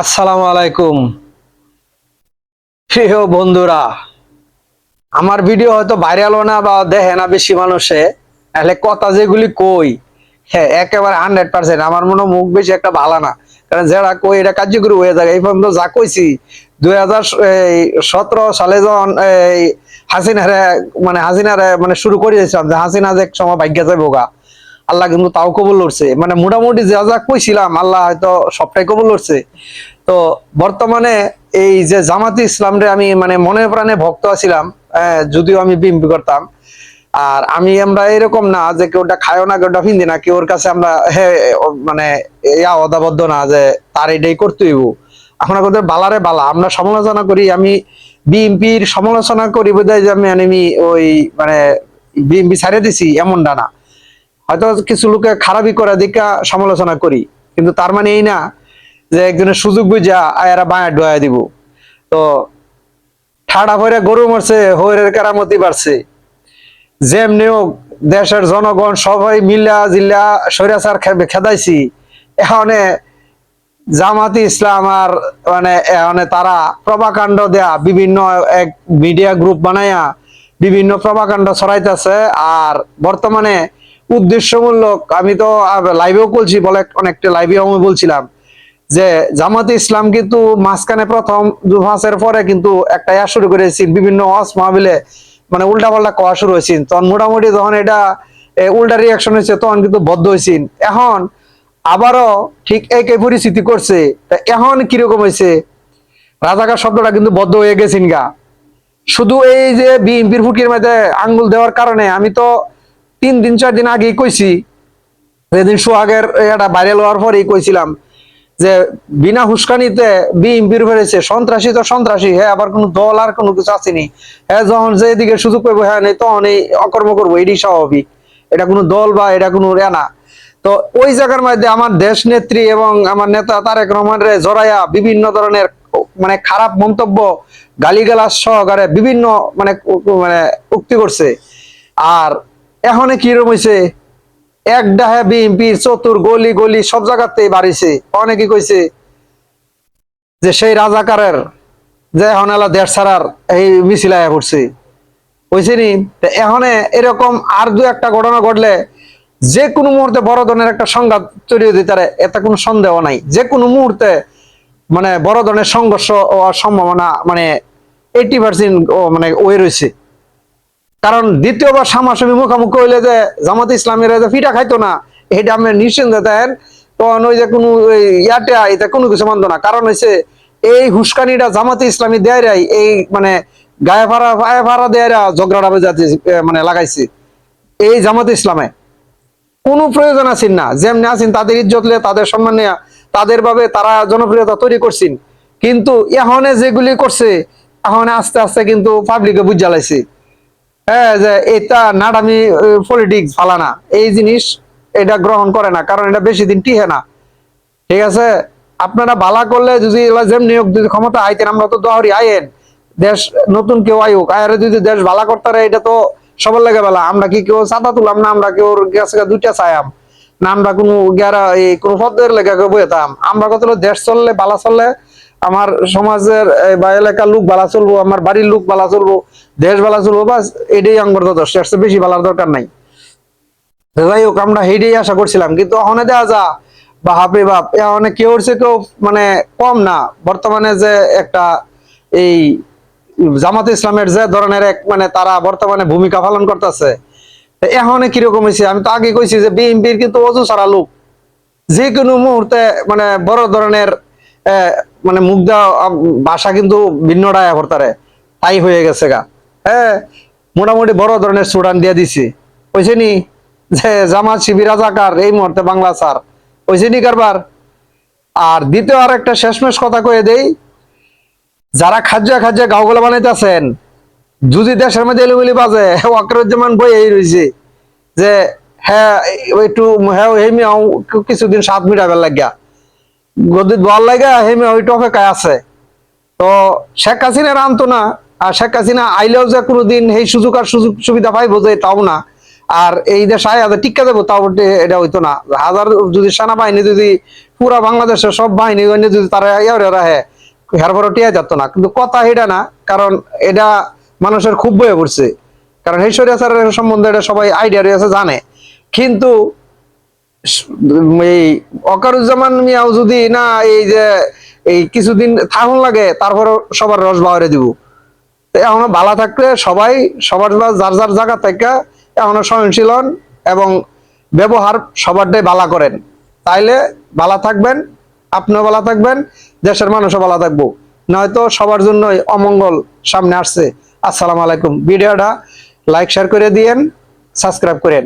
আসসালামু আলাইকুম। প্রিয় বন্ধুরা, আমার ভিডিও হয়তো ভাইরাল না বা দেখে না বেশি মানুষে। তাহলে কথা যেগুলি কই হ্যাঁ একেবারে হান্ড্রেড পার্সেন্ট আমার মনে মুখ বেশি একটা ভালো না। কারণ যারা কই এটা কার্যকরী হয়ে যায় এই পর্যন্ত যা কইছি, দুই হাজার সতেরো সালে যখন, এই হাসিনারে মানে হাসিনারে মানে শুরু করে দিয়েছিলাম যে হাসিনা যে এক সময় ভাগ্য যাবে গা আল্লাহ কিন্তু তাও কবুল লড়ছে মানে মোটামুটি যা যা কইছিলাম, আল্লাহ হয়তো সবটাই কবুল লড়ছে তো বর্তমানে এই যে জামাতি ইসলামরে আমি মানে মনে প্রাণে ভক্ত আছিলাম যদিও আমি বিএমপি করতাম। আর আমি আমরা এরকম না যে কেউটা খায়ও না, কেউটা ফিন্দি না, কেউর কাছে আমরা হ্যাঁ মানে অদাবদ্ধ না যে তার এটাই করতে হইব এখন আমাদের বালারে বালা, আমরা সমালোচনা করি, আমি বিএমপির সমালোচনা করি বোধহয় যে আমি আমি ওই মানে বিএমপি ছাড়িয়ে দিছি, এমনটা না। হয়তো কিছু লোকে খারাপই করে দিকা সমালোচনা করি। কিন্তু তার মানে এই না যে একজনের সুযোগ বুঝা আয়ারা বায়া ডোয়া দিব। তো ঠাডা ভরে গরু মরছে, হইরের কেরামতি বাড়ছে। যেমনি হোক, দেশের জনগণ সবাই মিল্লা জিল্লা সৈরাচার খেদাইছি। এখানে জামাতি ইসলাম আর মানে এখানে তারা প্রভাকাণ্ড দেয়া, বিভিন্ন এক মিডিয়া গ্রুপ বানায়া, বিভিন্ন প্রভাকাণ্ড ছড়াইতেছে। আর বর্তমানে উদ্দেশ্যমূলক আমি তো লাইভেও বলছি, বলে অনেকটা লাইভে আমি বলছিলাম যে, জামাতে ইসলাম কিন্তু মাঝখানে প্রথম দু মাসের পরে কিন্তু একটা ইয়া শুরু করেছি, বিভিন্ন ওয়াজ মাহবিলে মানে উল্টা পাল্টা কওয়া শুরু হয়েছিল তখন মোটামুটি যখন এটা উল্টা রিয়াকশন হয়েছে, তখন কিন্তু বদ্ধ হয়েছিল এখন আবারও ঠিক একই পরিস্থিতি করছে। তা এখন কীরকম হয়েছে? রাজাকার শব্দটা কিন্তু বদ্ধ হয়ে গেছেন গা। শুধু এই যে বিএনপির ফুকির মধ্যে আঙ্গুল দেওয়ার কারণে আমি তো তিন দিন, চার দিন আগেই কইছি, যেদিন সোহাগের এটা ভাইরাল হওয়ার পরেই কইছিলাম যে বিনা হুস্কানিতে বিএনপির ফেরেছে সন্ত্রাসী তো সন্ত্রাসী হ্যাঁ আবার কোনো দল আর কোনো কিছু আসেনি হ্যাঁ যখন যেদিকে সুযোগ পাবো হ্যাঁ নেই তখন এই অকর্ম করব, এটাই স্বাভাবিক। এটা কোনো দল বা এটা কোনো এ না। তো ওই জায়গার মধ্যে আমার দেশ নেত্রী এবং আমার নেতা তারেক রহমানের জড়াইয়া বিভিন্ন ধরনের মানে খারাপ মন্তব্য, গালিগালাজ সহকারে বিভিন্ন মানে মানে উক্তি করছে। আর এখন কিরম হয়েছে এক ডাহে বিএনপির চতুর, গলি গলি, সব জায়গাতেই বাড়িছে অনেকে কইছে যে সেই রাজাকারের যে এখন এলা দেড় ছাড়ার এই মিছিল আয়া পড়ছে। হয়েছে নি? এরকম আর দু একটা ঘটনা ঘটলে যে কোনো মুহূর্তে বড় ধরনের একটা সংঘাত তৈরি হতে পারে, এতে কোনো সন্দেহ নাই। যে কোনো মুহূর্তে মানে বড় ধরনের সংঘর্ষ হওয়ার সম্ভাবনা মানে এইটি পার্সেন্ট মানে ওয়ে রয়েছে। কারণ দ্বিতীয়বার সামাসামি মুখামুখি হইলে যে জামাত ইসলামের যে ফিটা খাইতো না, এটা আপনি নিশ্চিন্ত দেন। তখন ওই যে কোনো ইয়াতে এটা কোনো কিছু মানতো না। কারণ হচ্ছে এই হুস্কানিটা জামাতে ইসলামী দেয়ারাই এই মানে গায়ে ফাড়া, পায়ে ফাড়া দেয়ারা ঝগড়াটা বেজাতে মানে লাগাইছে। এই জামাত ইসলামে। কোনো প্রয়োজন আছেন না। যেমনি আছেন, তাদের ইজ্জত লে তাদের সম্মান নেয়া তাদের ভাবে তারা জনপ্রিয়তা তৈরি করছেন। কিন্তু এখন যেগুলি করছে এখন আস্তে আস্তে কিন্তু পাবলিকে বুঝ জ্বালাইছে হ্যাঁ এটা নাডামি পলিটিক্স ফালানা এই জিনিস এটা গ্রহণ করে না, কারণ এটা বেশি দিন টিহে না। ঠিক আছে? আপনারা বালা করলে যদি যেমনি যদি ক্ষমতা আইতেন, আমরা তো দহরি আইন দেশ নতুন কেউ আয়ুক আয়ারে যদি দেশ বালা করতে পারে, এটা তো সবার লাগে বেলা। আমরা কি কেউ চাঁদা তুলাম না? আমরা কেউ গেছে দুইটা চাইয়াম না, আমরা কোনো গেরা এই কোনো পদের কেউ বইতাম আমরা কত দেশ চললে, বালা চললে আমার সমাজের বা এলাকার লোক বালা চলবো, আমার বাড়ির লোক বালা চলবো, দেশ বালা চলবো, বাস এটাই আঙ্গর দশ বেশি বালার দরকার নাই। যাই হোক, আমরা হেডেই আশা করছিলাম। কিন্তু ওখানে দেওয়া যা বা হাপে বাপ অনেক কেউ হচ্ছে কেউ মানে কম না। বর্তমানে যে একটা এই জামাত ইসলামের যে ধরনের এক মানে তারা বর্তমানে ভূমিকা পালন করতেছে এখন কীরকম হয়েছে? আমি তো আগে কইছি যে বিএনপির কিন্তু অজু সারা লোক। যে কোনো মুহূর্তে মানে বড় ধরনের মানে মুগ্ধা ভাষা কিন্তু ভিন্ন ডায়া তাই হয়ে গেছে গা। হ্যাঁ মোটামুটি বড় ধরনের স্টুডেন্ট দিয়ে দিছি। ওইছে নি যে জামাত শিবির রাজাকার, এই মুহূর্তে বাংলা স্যার। ওইছে নি কারবার। আর দ্বিতীয় আর একটা শেষমেশ কথা কয়ে দেই, যারা খাজ্জা খাজ্জা গাওগুলো বানাইতেছেন, যদি দেশের মধ্যে এলিগুলি বাজে, ওয়াকরুজ্জামান বই এই রয়েছে যে হ্যাঁ একটু হ্যাঁ কিছুদিন সাত মিটাবেল লাগিয়া। গদিত বল লাগা মিয়া ওই টপে আছে। তো শেখ হাসিনার আনতো না, আর শেখ হাসিনা আইলেও যে কোনোদিন এই সুযোগ আর সুযোগ সুবিধা পাইবো যে তাও না, আর এই দেশে আয় টিকা দেবো তাও এটা হইতো না। হাজার যদি সেনাবাহিনী যদি পুরা বাংলাদেশের সব বাহিনী যদি তারা ইয়ে রাহে হেরপরও টিয়া যেত না। কিন্তু কথা এটা না, কারণ এটা মানুষের খুব বয়ে পড়ছে। কারণ এই স্বৈরাচারের সম্বন্ধে এটা সবাই আইডিয়া রয়েছে, জানে। কিন্তু এই অকারুজ্জামান মিয়াও যদি না এই যে, এই কিছুদিন থাকুন লাগে, তারপর সবার রস বাহরে দিব। এখনও ভালো থাকলে সবাই, সবার যার যার জায়গা থেকে এখনও সহনশীল হন এবং ব্যবহার সবারটাই ভালো করেন। তাইলে ভালো থাকবেন, আপনিও ভালো থাকবেন, দেশের মানুষও ভালো থাকব। নয়তো সবার জন্যই অমঙ্গল সামনে আসছে। আসসালামু আলাইকুম। ভিডিওটা লাইক, শেয়ার করে দিয়েন, সাবস্ক্রাইব করেন।